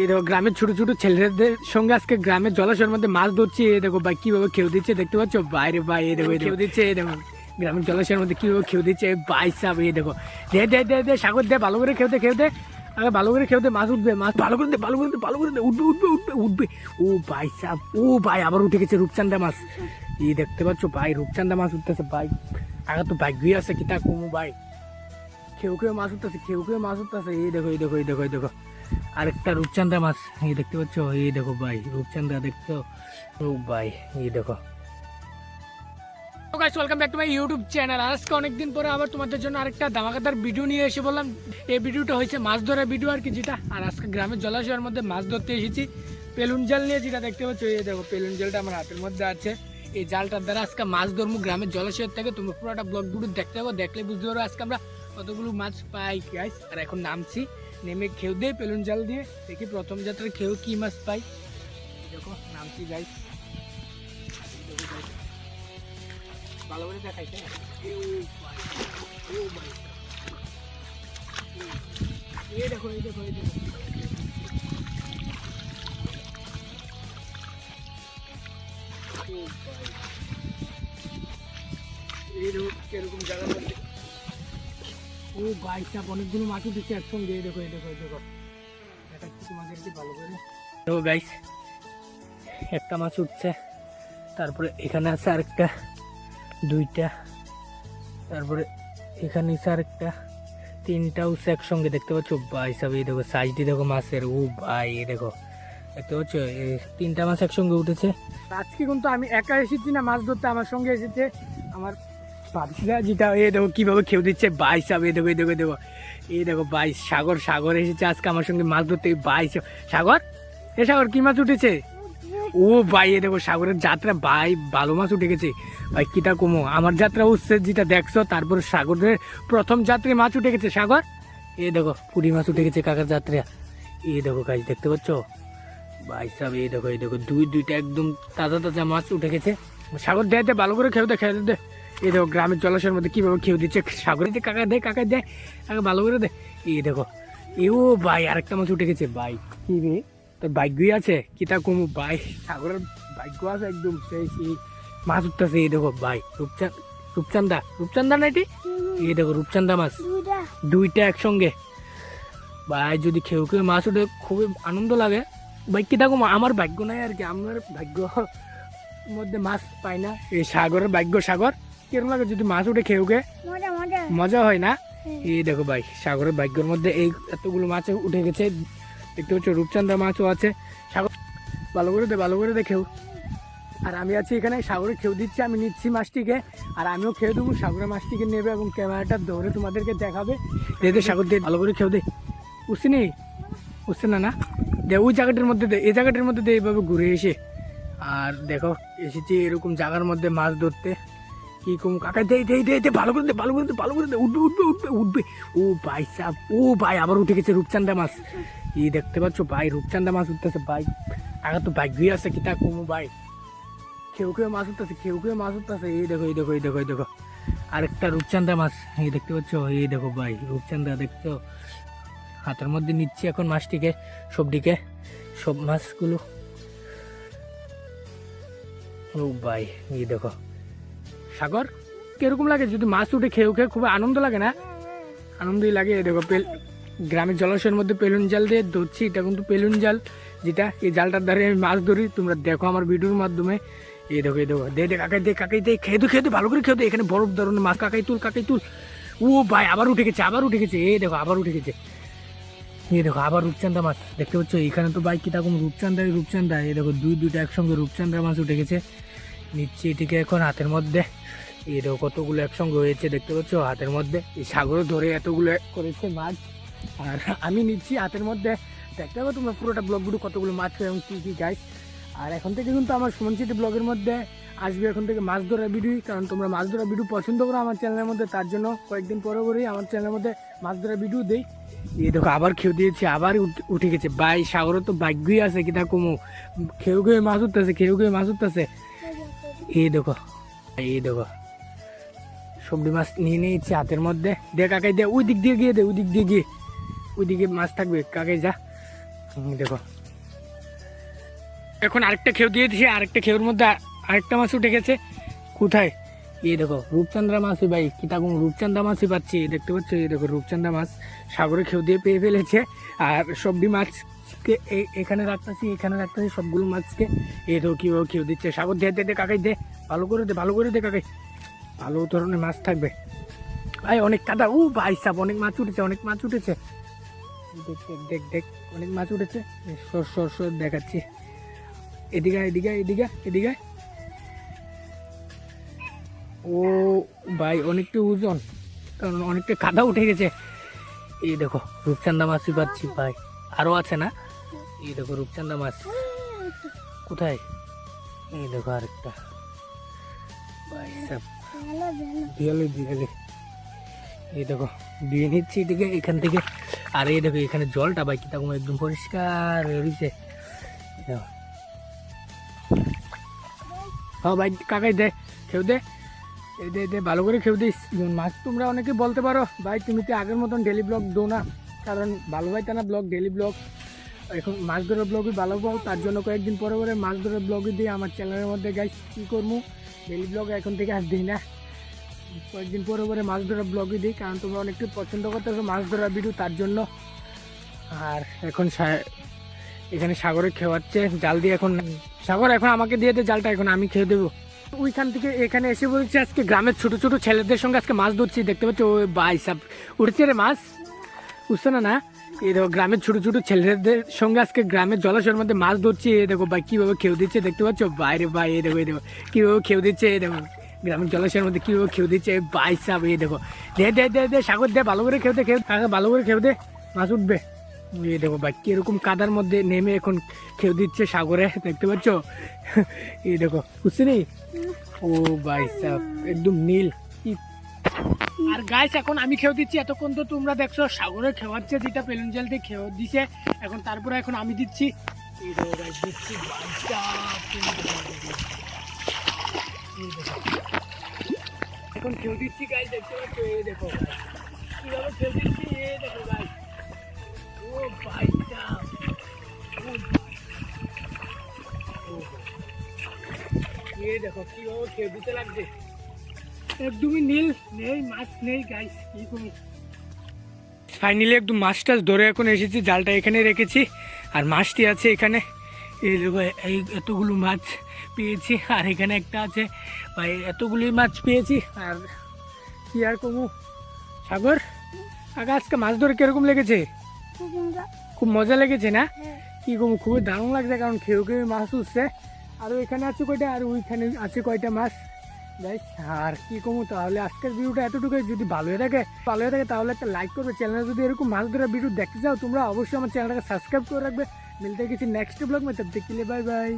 এই দেখো গ্রামের ছোট ছোট ছেলেদের সঙ্গে আজকে গ্রামের জলাশয়ের মধ্যে মাছ ধরছে এই দেখো ভাই কীভাবে খেউ দিচ্ছে দেখতে পাচ্ছ? বাইরে ভাই এই দেখো খেউ দিচ্ছে এই দেখো। গ্রামের জলাশয়ের মধ্যে কীভাবে খেয়ে দিচ্ছে? বাই সাপ এই দেখো। দে দে দে দে সাগর দে ভালো করে খেউতে খেউতে আগে ভালো করে খেউতে মাছ উঠবে মাছ ভালো করে দে ভালো করে দে ভালো করে দে উঠবে উঠবে উঠবে উঠবে। ও ভাই সাপ ও ভাই আবার উঠে গেছে রূপচান্দা মাছ। এই দেখতে পাচ্ছ ভাই রূপচান্দা মাছ উঠতেছে ভাই। আগে তো ভাই গুই আছে কিতা কমু ভাই। খেউ খেউ মাছ উঠতেছে খেউ খেউ মাছ উঠতেছে। এই দেখো এই দেখো এই দেখো এই দেখো। আরেকটা রূপচান্দা মাছ। এই দেখতে পাচ্ছ? এই দেখো ভাই রূপচান্দা দেখছ? ও ভাই, এই দেখো। Welcome back to my YouTube channel আজকে অনেকদিন পরে আবার তোমাদের জন্য আরেকটা ধামাকাদার ভিডিও নিয়ে এসে বললাম। এই ভিডিওটা হয়েছে মাছ ধরার ভিডিও আর কি, যেটা আর আজকে গ্রামের জলাশয়ের মধ্যে মাছ ধরতে এসেছি। পেলুন জাল নিয়ে যেটা দেখতে পাচ্ছ, এই দেখো পেলুন জালটা আমার হাতের মধ্যে আছে। এই জালটার দ্বারা আজকে মাছ ধরবো গ্রামের জলাশয়ের থেকে। তুমি পুরোটা ব্লগ ভিডিও দেখতে পাবো দেখলে বুঝতে পারো আজকে আমরা কতগুলো মাছ পাই গাইস আর এখন নামছি। নেমে খেউ দিয়ে পেলুন জাল দিয়ে দেখি প্রথম যাত্রায় খেউ কি মাছ পাই দেখো নামছি গাইস ভালো করে দেখাইছে এই দেখো এই দেখো এই দেখো এই দেখো কীরকম মধ্যে ও ভাই সাপ, অনেকগুলো মাছ উঠেছে একসঙ্গে। দেখো দেখো, এই দেখো। ভালো করে। গাইস একটা মাছ উঠছে, তারপরে এখানে আছে আরেকটা, দুইটা, তারপরে এখানে আছে আরেকটা তিনটা উঠছে একসঙ্গে। দেখতে পাচ্ছ? ভাই সাব এই দেখো সাইজটি দেখো মাছের। ও ভাই, এই দেখো। দেখতে পাচ্ছ? তিনটা মাছ একসঙ্গে উঠেছে। আজকে কিন্তু আমি একা এসেছি না, মাছ ধরতে। আমার সঙ্গে এসেছে আমার ভাবছিলাম যেটা এই দেখো কীভাবে খেউ দিচ্ছে বাই সাব এই দেখো এই দেখো দেখো। এই দেখো বাই সাগর সাগর এসেছে আজকে আমার সঙ্গে মাছ ধরতে। বাই সাগর? এ সাগর, কি মাছ উঠেছে? ও ভাই, এ দেখো সাগরের যাত্রা, ভাই, ভালো মাছ উঠে গেছে। ভাই, কিটা কমো, আমার যাত্রা উঠছে, যেটা দেখছ, তারপর সাগরের প্রথম যাত্রী মাছ উঠে গেছে, সাগর? এ দেখো পুরি মাছ উঠে গেছে কাকার যাত্রা। এই দেখো কাজ দেখতে পাচ্ছ? ভাই সাহেব এই দেখো এই দেখো, দুই, দুইটা একদম তাজা তাজা মাছ উঠে গেছে। সাগর, দে ভালো করে খেয়ে দে খেয়ে দে। এই দেখো গ্রামের জলাশয়ের মধ্যে কীভাবে খেয়ে দিচ্ছে সাগরে। দে কাকা দে কাকা দে কাকা ভালো করে দে। এই দেখো এ ও ভাই আরেকটা মাছ উঠে গেছে। ভাই কি রে? তোর ভাগ্যই আছে? কিতা কমু? ভাই সাগরের ভাগ্য আছে একদম। সেই সেই মাছ উঠতেছে এই দেখো ভাই রূপচাঁদ রূপচান্দা। রূপচান্দা না এটি? এই দেখো রূপচান্দা মাছ। দুইটা। একসঙ্গে। ভাই যদি খেউ খেউ মাছ উঠে খুবই আনন্দ লাগে। ভাই কিতা কমু? আমার ভাগ্য নাই আর কি। আমার ভাগ্য মধ্যে মাছ পাই না। এই সাগরের ভাগ্য সাগর। কীরকম লাগে যদি মাছ উঠে খেউ খেয়ে মজা। হয় না? এই দেখো ভাই সাগরের ভাগ্যের মধ্যে এই এতগুলো মাছ উঠে গেছে। দেখতে পাচ্ছ রূপচান্দা মাছও আছে। সাগর ভালো করে দে ভালো করে দে খেউ। আর আমি আছি এখানে সাগরে খেউ দিচ্ছি আমি নিচ্ছি মাছটিকে। আর আমিও খেয়ে দেবো সাগরের মাছটিকে নেবে এবং ক্যামেরাটা ধরে তোমাদেরকে দেখাবে। দে দে সাগর দিয়ে ভালো করে খেউ দে। বুঝছি নি বুঝছে না না। দে ওই জায়গাটার মধ্যে দে এই জায়গাটার মধ্যে দে এইভাবে ঘুরে এসে। আর দেখো এসেছি এরকম জায়গার মধ্যে মাছ ধরতে। কি কম? কাকা, দে দে দে ভালো করে দে, ভালো করে দে, ভালো করে দে, উঠবে উঠবে উঠবে উঠবে। ও ভাই সাপ ও ভাই, আবার উঠে গেছে রূপচান্দা মাছ। এই দেখতে পাচ্ছ ভাই রূপচান্দা মাছ উঠতেছে ভাই। আগে তো ভাই গুই আছে, কিতা কমু ভাই? খেউ খেয়ে মাছ উঠতেছে, খেউ খেয়ে মাছ উঠতেছে। এই দেখো এই দেখো এই দেখো এই দেখো। আরেকটা রূপচান্দা মাছ, এই দেখতে পাচ্ছ? এই দেখো ভাই রূপচান্দা দেখছ? হাতের মধ্যে নিচ্ছি এখন মাছটিকে, সবটিকে। সব মাছগুলো। ও ভাই, এই দেখো। সাগর, কীরকম লাগে? যদি মাছ উঠে খেয়ে খেয়ে খুব আনন্দ লাগে না? আনন্দই লাগে। দেখো, পেল গ্রামের জলাশয়ের মধ্যে পেলুন জাল দিয়ে ধরছি। এটা কিন্তু পেলুন জাল, যেটা এই জালটার দ্বারা আমি মাছ ধরি। তোমরা দেখো আমার ভিডিওর মাধ্যমে। এই দেখো এই দেখো। দে দে, কাকাই দে কাকাই, দে, খেয়ে দে খেয়ে দে, ভালো করে খেয়ে দে। এখানে বরফ ধরনের মাছ। কাকাই তুল কাকাই তুল। ও ভাই, আবার উঠে গেছে, আবার উঠে গেছে। এই দেখো, আবার উঠে গেছে। এই দেখো, আবার রূপচান্দা মাছ। দেখতে পাচ্ছ? এখানে তো বাইক কীরকম রূপচান্দা রূপচান্দা এই দেখো, দুই, দুইটা একসঙ্গে রূপচান্দা মাছ উঠে গেছে। নিচ্ছি এটিকে এখন হাতের মধ্যে। দেখো কতগুলো একসঙ্গে হয়েছে, দেখতে পাচ্ছ? হাতের মধ্যে। এই সাগরে ধরে এতগুলো করেছে মাছ। আর আমি নিচ্ছি হাতের মধ্যে। দেখতে পাবো তোমরা পুরোটা ব্লগগুলো কতগুলো মাছ এবং কী কী গাইস আর এখন থেকে কিন্তু আমার সুমন সিটি ব্লগের মধ্যে আসবে এখন থেকে মাছ ধরা ভিডিও কারণ তোমরা মাছ ধরা ভিডিও পছন্দ করো আমার চ্যানেলের মধ্যে, তার জন্য কয়েকদিন পরে পরেই আমার চ্যানেলের মধ্যে মাছ ধরা ভিডিও দেই। এই দেখো, আবার খেউ দিয়েছে, আবার উঠে গেছে। বাই, সাগরে তো ভাগ্যই আছে কিতা কমু? খেউ খেয়ে মাছ উঠতেছে, খেউ খেয়ে মাছ উঠতেছে। এই দেখো এই দেখো। সবজি মাছ নিয়ে নিয়েছি হাতের মধ্যে। দে কাকাই, দে ওই দিক দিয়ে গিয়ে দে ওই দিক দিয়ে গিয়ে। ওই দিকে মাছ থাকবে। কাকাই, যা। দেখো। এখন আরেকটা খেউ দিয়ে দিয়েছি, আরেকটা খেউর মধ্যে আরেকটা মাছ উঠে গেছে। কোথায়? এই দেখো, রূপচান্দ্রা মাছই ভাই, কি তাকুম রূপচান্দা মাছই পাচ্ছি। দেখতে পাচ্ছ, এই দেখো রূপচান্দা মাছ সাগরে খেউ দিয়ে পেয়ে ফেলেছে। আর সবটি মাছকে এখানে রাখতেছি এখানে রাখতেছি, সবগুলো মাছকে। এই দেখো, কীভাবে খেউ দিচ্ছে। সাগর দিয়ে দে কাকাই, দে, ভালো করে দে, ভালো করে দে, কাকাই। ভালো ধরনের মাছ থাকবে। ভাই, অনেক কাদা ও ভাই সাপ অনেক মাছ উঠেছে, অনেক মাছ উঠেছে। দেখ দেখ দেখ অনেক মাছ উঠেছে। সর সর সর, দেখাচ্ছি। এদিকে এদিকে এদিকে এদিকে। ও ভাই অনেকটা ওজন, কারণ অনেকটা কাদা উঠে গেছে। এই দেখো রূপচান্দা মাছই পাচ্ছি ভাই। আরও আছে না? এই দেখো রূপচান্দা মাছ। কোথায়? এই দেখো আরেকটা। ভাই সাপ দিয়ালে দিয়ালে এই দেখো দিয়ে নিচ্ছি এদিকে, এখান থেকে। আর এই দেখো, এখানে জলটা ভাই তখন একদম পরিষ্কার রয়েছে হ্যাঁ ভাই, কাকাই দে খেউ দে। এই দে ভালো করে খেয়ে দিস। মাছ তোমরা অনেকে বলতে পারো, ভাই, তুমি তো আগের মতন ডেলি ব্লগ দো না। কারণ ভালো ভাই না ব্লগ ডেলি ব্লগ এখন মাছ ধরার ব্লগই ভালো পাও, তার জন্য কয়েকদিন পরে পরে মাছ ধরার ব্লগই দিই আমার চ্যানেলের মধ্যে। গাইস কী করব ডেলি ব্লগ এখন থেকে আর দিই না। কয়েকদিন পরে পরে মাছ ধরার ব্লগই দিই, কারণ তোমরা অনেকটা পছন্দ করতেছো মাছ ধরার ভিডিও তার জন্য। আর এখন এখানে সাগরে খেওয়াচ্ছে, জাল দিয়ে এখন সাগর এখন আমাকে দিয়ে দে, জালটা এখন আমি খেয়ে দেবো। ওইখান থেকে এখানে এসে বলছি আজকে গ্রামের ছোট ছোট ছেলেদের সঙ্গে আজকে মাছ ধরছি, দেখতে পাচ্ছ? ওই বাই সাপ। উঠছে রে মাছ। বুঝছ না না? এই দেখো, গ্রামের ছোট ছোট ছেলেদের সঙ্গে আজকে গ্রামের জলাশয়ের মধ্যে মাছ ধরছি, এই দেখো, ভাই, কীভাবে খেয়ে দিচ্ছে, দেখতে পাচ্ছ? বাইরে ভাই, এই দেখো এই দেখো, কীভাবে খেয়ে দিচ্ছে, এই দেখো, গ্রামের জলাশয়ের মধ্যে কীভাবে খেয়ে দিচ্ছে, বাই সাপ, এই দেখো। দে দে দে দে, সাগর, দে, ভালো করে খেয়ে দে খেয়ে ভালো করে খেয়ে দে, মাছ উঠবে। এই দেখো ভাই, কীরকম কাদার মধ্যে নেমে এখন খেয়ে দিচ্ছে সাগরে, দেখতে পাচ্ছ? এই দেখো, বুঝছি নি? ও ভাই একদম নীল। আর গাইস এখন আমি খেয়ে দিচ্ছি, এতক্ষণ তো তোমরা দেখছ, সাগরে খেওয়াচ্ছে, যেটা পেলুন জল দিয়ে খেয়ে দিছে। এখন তারপরে এখন আমি দিচ্ছি। এখন খেয়ে দিচ্ছি গাইস দেখতে পাচ্ছ? এই দেখো। কীভাবে খেয়ে দিচ্ছি? এই দেখো একদমই নীল মাছ নেই ফাইনালি একদম মাছ টাছ ধরে এখন এসেছি, জালটা এখানে রেখেছি, আর মাছটি আছে এখানে। এই এই এতগুলো মাছ পেয়েছি, আর এখানে একটা আছে। ভাই এতগুলি মাছ পেয়েছি, আর কি আর কমু? সাগর আগা আজকে মাছ ধরে কীরকম লেগেছে? খুব মজা। লেগেছে না? কি কমু খুবই দারুণ লাগছে কারণ খেয়ে খেয়ে মাছ উঠছে। আর এখানে আছে কয়টা? আর ওইখানে আছে কয়টা মাছ? গাইস আর কি কমু তাহলে আজকের ভিডিওটা এতটুকুই। যদি ভালো হয়ে থাকে ভালো হয়ে থাকে তাহলে একটা লাইক করবে। চ্যানেলে যদি এরকম মাছ ধরার ভিডিও দেখতে চাও তোমরা অবশ্যই আমার চ্যানেলটাকে সাবস্ক্রাইব করে রাখবে। মিলতে গেছি নেক্সট ব্লগ মে তব দেখিলে বাই বাই